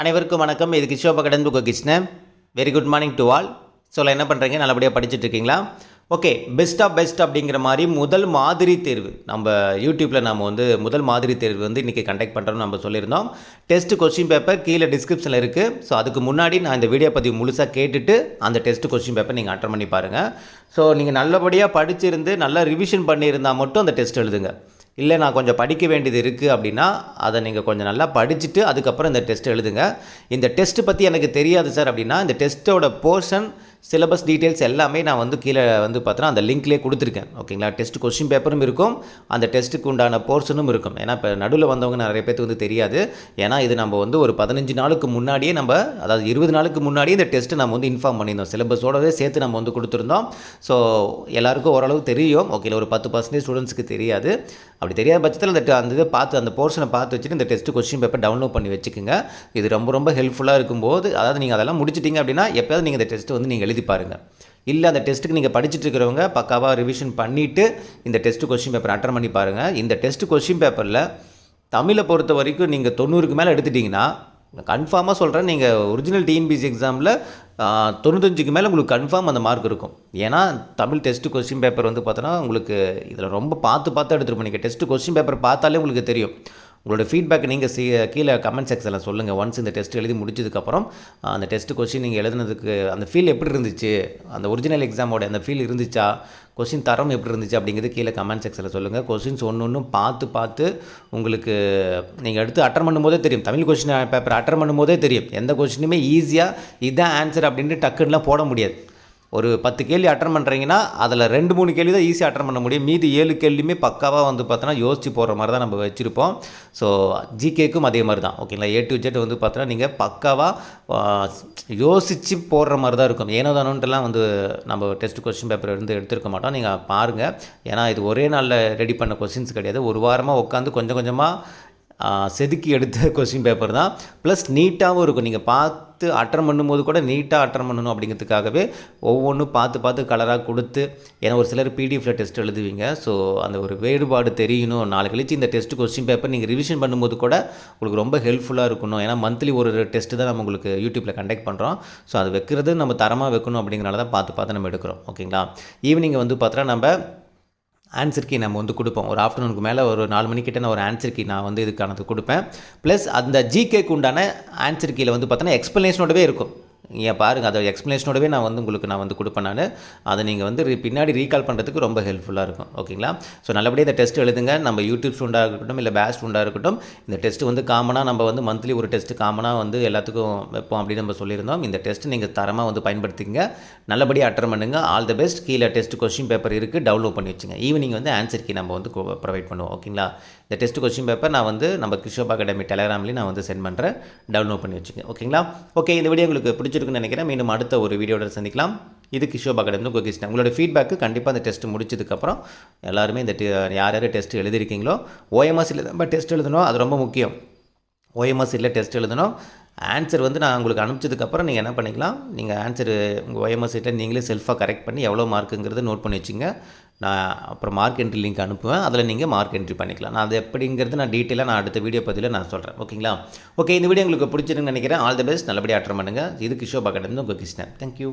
அனைவருக்கும் வணக்கம். இது கிஷோப கடன் book Krishnan. Very good morning to all so என்ன பண்ணுறீங்க நல்லபடியாக படிச்சுட்டு இருக்கீங்களா ஓகே பெஸ்ட் ஆஃப் பெஸ்ட் அப்படிங்கிற மாதிரி முதல் மாதிரி தேர்வு. நம்ம யூடியூப்பில் நம்ம வந்து முதல் மாதிரி தேர்வு வந்து இன்றைக்கி கண்டக்ட் பண்ணுறோம்னு நம்ம சொல்லியிருந்தோம். டெஸ்ட் கொஸ்டின் பேப்பர் கீழே டிஸ்கிரிப்ஷனில் இருக்குது ஸோ அதுக்கு முன்னாடி நான் இந்த வீடியோ பதிவு முழுசாக கேட்டுட்டு அந்த டெஸ்ட் கொஸ்டின் பேப்பர் நீங்கள் அட்டன் பண்ணி பாருங்கள் ஸோ நீங்கள் நல்லபடியாக படிச்சிருந்து நல்லா ரிவிஷன் பண்ணியிருந்தால் மட்டும் அந்த டெஸ்ட் எழுதுங்க. இல்லை நான் கொஞ்சம் படிக்க வேண்டியது இருக்குது அப்படின்னா அதை நீங்கள் கொஞ்சம் நல்லா படிச்சுட்டு அதுக்கப்புறம் இந்த டெஸ்ட் எழுதுங்க. இந்த டெஸ்ட்டு பற்றி எனக்கு தெரியாது சார் அப்படின்னா இந்த டெஸ்ட்டோட போர்ஷன் சிலபஸ் டீட்டெயில்ஸ் எல்லாமே நான் வந்து கீழே வந்து பார்த்தோன்னா அந்த லிங்க்லேயே கொடுத்துருக்கேன். ஓகேங்களா? டெஸ்ட் கொஸ்டின் பேப்பரும் இருக்கும். அந்த டெஸ்ட்டுக்கு உண்டான போர்ஷனும் இருக்கும். ஏன்னா இப்போ நடுவில் வந்தவங்க நிறைய பேருக்கு வந்து தெரியாது. ஏன்னா இது நம்ம வந்து ஒரு பதினஞ்சு நாளுக்கு முன்னாடியே நம்ம அதாவது இருபது நாளுக்கு முன்னாடியே இந்த டெஸ்ட்டு நம்ம வந்து இன்ஃபார்ம் பண்ணியிருந்தோம். சிலபஸோடவே சேர்த்து நம்ம வந்து கொடுத்துருந்தோம். ஸோ எல்லாருக்கும் ஓரளவு தெரியும். ஓகே ஒரு பத்து பர்சன்டேஜ் ஸ்டூடெண்ட்ஸ்க்கு தெரியாது. அப்படி தெரியாத பட்சத்தில் இந்த அந்த இதை பார்த்து அந்த போர்ஷனை பார்த்து வச்சுட்டு இந்த டெஸ்ட் கொஸ்டின் பேப்பர் டவுன்லோட் பண்ணி வச்சுக்கோங்க. இது ரொம்ப ரொம்ப ஹெல்ப்ஃபுல்லாக இருக்கும்போது அதாவது நீங்கள் அதெல்லாம் முடிச்சிட்டிங்க அப்படின்னா எப்போயாவது நீங்கள் இந்த டெஸ்ட்டு வந்து நீங்கள் எழுதி பாருங்கள் இல்லை அந்த டெஸ்ட்டுக்கு நீங்கள் படிச்சுட்டு இருக்கிறவங்க பக்காவாக ரிவிஷன் பண்ணிவிட்டு இந்த டெஸ்ட்டு கொஸ்டின் பேப்பர் அட்டன் பண்ணி பாருங்கள் இந்த டெஸ்ட்டு கொஸ்டின் பேப்பரில் தமிழை பொறுத்த வரைக்கும் நீங்கள் தொண்ணூறுக்கு மேலே எடுத்துட்டிங்கன்னா கன்ஃபார்மாக சொல்கிறேன் நீங்கள் ஒரிஜினல் டிஎன்பிசி எக்ஸாமில் தொண்ணூத்தஞ்சுக்கு மேலே உங்களுக்கு கன்ஃபார்ம் அந்த மார்க் இருக்கும். ஏன்னா தமிழ் டெஸ்ட்டு கொஸ்டின் பேப்பர் வந்து பார்த்தோன்னா உங்களுக்கு இதில் ரொம்ப பார்த்து பார்த்து எடுத்துருப்போம் நீங்கள் டெஸ்ட்டு கொஸ்டின் பேப்பர் பார்த்தாலே உங்களுக்கு தெரியும். உங்களோட ஃபீட்பேக் நீங்கள் சி கீழே கமெண்ட் செக்ஷனில் சொல்லுங்கள் ஒன்ஸ் இந்த டெஸ்ட் எழுதி முடிச்சதுக்கப்புறம் அந்த டெஸ்ட் கொஸ்டின் நீங்கள் எழுதுனதுக்கு அந்த ஃபீல் எப்படி இருந்துச்சு? அந்த ஒரிஜினல் எக்ஸாமோட அந்த ஃபீல் இருந்துச்சா? கொஸ்டின் தரம் எப்படி இருந்துச்சு அப்படிங்கிறது கீழே கமெண்ட் செக்ஷனில் சொல்லுங்கள் கொஸ்டின்ஸ் ஒன்று ஒன்றும் பார்த்து பார்த்து உங்களுக்கு நீங்கள் எடுத்து அட்டன் பண்ணும்போதே தெரியும். தமிழ் கொஸ்டின் பேப்பர் அட்டன் பண்ணும்போதே தெரியும். எந்த கொஸ்டினுமே ஈஸியாக இதான் ஆன்சர் அப்படின்ட்டு டக்குன்னுலாம் போட முடியாது. ஒரு பத்து கேள்வி அட்டன் பண்ணுறீங்கன்னா அதில் ரெண்டு மூணு கேள்வி தான் ஈஸியாக அட்டன் பண்ண முடியும். மீதி ஏழு கேள்வியுமே பக்காவாக வந்து பார்த்தோன்னா யோசிச்சு போடுற மாதிரி தான் நம்ம வச்சுருப்போம். ஸோ ஜிகேக்கும் அதே மாதிரி தான். ஓகேங்களா ஏ டு ஜெட் வந்து பார்த்தோன்னா நீங்கள் பக்காவாக யோசித்து போடுற மாதிரி தான் இருக்கும். ஏனோ தானோன்ட்டுலாம் வந்து நம்ம டெஸ்ட் கொஸ்டின் பேப்பர் இருந்து எடுத்திருக்க மாட்டோம். நீங்கள் பாருங்கள் ஏன்னா இது ஒரே நாளில் ரெடி பண்ண கொஸ்டின்ஸ் கிடையாது. ஒரு வாரமாக உட்காந்து கொஞ்சம் கொஞ்சமாக செதுக்கி எடுத்த கொஸ்டின் பேப்பர் தான். ப்ளஸ் நீட்டாகவும் இருக்கும். நீங்கள் பார்த்து அட்டன் பண்ணும்போது கூட நீட்டாக அட்டன் பண்ணணும் அப்படிங்கிறதுக்காகவே ஒவ்வொன்றும் பார்த்து பார்த்து கலராக கொடுத்து ஏன்னா ஒரு சிலர் பிடிஎஃப்ல டெஸ்ட் எழுதுவீங்க. ஸோ அந்த ஒரு வேறுபாடு தெரியணும். நாளை கழிச்சு இந்த டெஸ்ட் கொஸ்டின் பேப்பர் நீங்கள் ரிவிஷன் பண்ணும்போது கூட உங்களுக்கு ரொம்ப ஹெல்ப்ஃபுல்லாக இருக்கணும். ஏன்னா மந்த்லி ஒரு டெஸ்ட்டு தான் நம்ம உங்களுக்கு யூடியூப்பில் கண்டக்ட் பண்ணுறோம் ஸோ அது வைக்கிறது நம்ம தரமாக வைக்கணும் அப்படிங்கிறனால தான் பார்த்து பார்த்து நம்ம எடுக்கிறோம். ஓகேங்களா ஈவினிங் வந்து பார்த்தோன்னா நம்ம ஆன்சர் கீ நம்ம வந்து கொடுப்போம். ஒரு ஆஃப்டர்நூனுக்கு மேலே ஒரு நாலு மணிக்கிட்ட நான் ஒரு ஆன்சர் கீ நான் வந்து இதுக்கானது கொடுப்பேன். ப்ளஸ் அந்த ஜிகேக்கு உண்டான ஆன்சர் கீழே வந்து பார்த்தோன்னா எக்ஸ்ப்ளனேஷனோடவே இருக்கும். ஏன் பாருங்கள் அதை எக்ஸ்ப்ளனேஷனோடவே நான் வந்து உங்களுக்கு நான் வந்து கொடுப்பேன் நான். அதை நீங்கள் வந்து பின்னாடி ரீகால் பண்ணுறதுக்கு ரொம்ப ஹெல்ப்ஃபுல்லாக இருக்கும். ஓகேங்களா ஸோ நல்லபடியாக இந்த டெஸ்ட் எழுதுங்க. நம்ம யூடியூப் ஸ்டூண்டாக இருக்கட்டும் இல்லை பேஸ் ஸ்டூண்டாக இருக்கட்டும் இந்த டெஸ்ட் வந்து காமனாக நம்ம வந்து மந்த்லி ஒரு டெஸ்ட் காமனாக வந்து எல்லாத்துக்கும் வைப்போம் அப்படின்னு நம்ம சொல்லியிருந்தோம். இந்த டெஸ்ட் நீங்கள் தரமாக வந்து பயன்படுத்திங்க நல்லபடியாக அட்டன் பண்ணுங்க. ஆல் த பெஸ்ட் கீழே டெஸ்ட் கொஸ்டின் பேப்பர் இருக்குது டவுன்லோட் பண்ணி வச்சுங்க. ஈவினிங் வந்து ஆன்சர் கீ நம்ம வந்து ப்ரொவைட் பண்ணுவோம். ஓகேங்களா இந்த டெஸ்ட் கொஸ்டின் பேப்பர் நான் வந்து நம்ம கிஷோப் அகாடமி டெலகிராம்லேயும் நான் வந்து சென்ட் பண்ணுறேன் டவுன்லோட் பண்ணி வச்சுங்க. ஓகேங்களா ஓகே இந்த வீடியோ உங்களுக்கு பிடிச்சிருக்குன்னு நினைக்கிறேன். மீண்டும் அடுத்த ஒரு வீடியோட சந்திக்கலாம். இது கிஷோப் அகாடமி கோகிருஷ்ணன் உங்களோட ஃபீட்பேக்கு கண்டிப்பாக அந்த டெஸ்ட் முடிச்சதுக்கப்புறம் எல்லாருமே இந்த யார் யார் டெஸ்ட் எழுதிருக்கீங்களோ ஓஎம்எஸ்சில் நம்ம டெஸ்ட் எழுதணும். அது ரொம்ப முக்கியம். ஓஎம்எஸ்சியில் டெஸ்ட் எழுதணும். ஆன்சர் வந்து நான் உங்களுக்கு அனுப்பிச்சதுக்கப்புறம் நீங்கள் என்ன பண்ணிக்கலாம்? நீங்கள் ஆன்சர் உங்கள் ஓஎம்எஸ்சியில் நீங்களே செல்ஃபாக கரெக்ட் பண்ணி எவ்வளோ மார்க்குங்கிறத நோட் பண்ணி வச்சுங்க. நான் அப்புறம் மார்க் என்ட்ரி லிங்க் அனுப்புவேன். அதில் நீங்கள் மார்க் என்ட்ரி பண்ணிக்கலாம். நான் அது எப்படிங்கிறது நான் டீட்டெயிலாக நான் அடுத்த வீடியோ பதிவில் நான் சொல்கிறேன் ஓகேங்களா ஓகே இந்த வீடியோ உங்களுக்கு பிடிச்சிருக்குன்னு நினைக்கிறேன். ஆல் தி பெஸ்ட் நல்லபடியாக அட்டன் பண்ணுங்கள் இது கிஷோ அகாடமி உங்கள் கிருஷ்ணன். தேங்க்யூ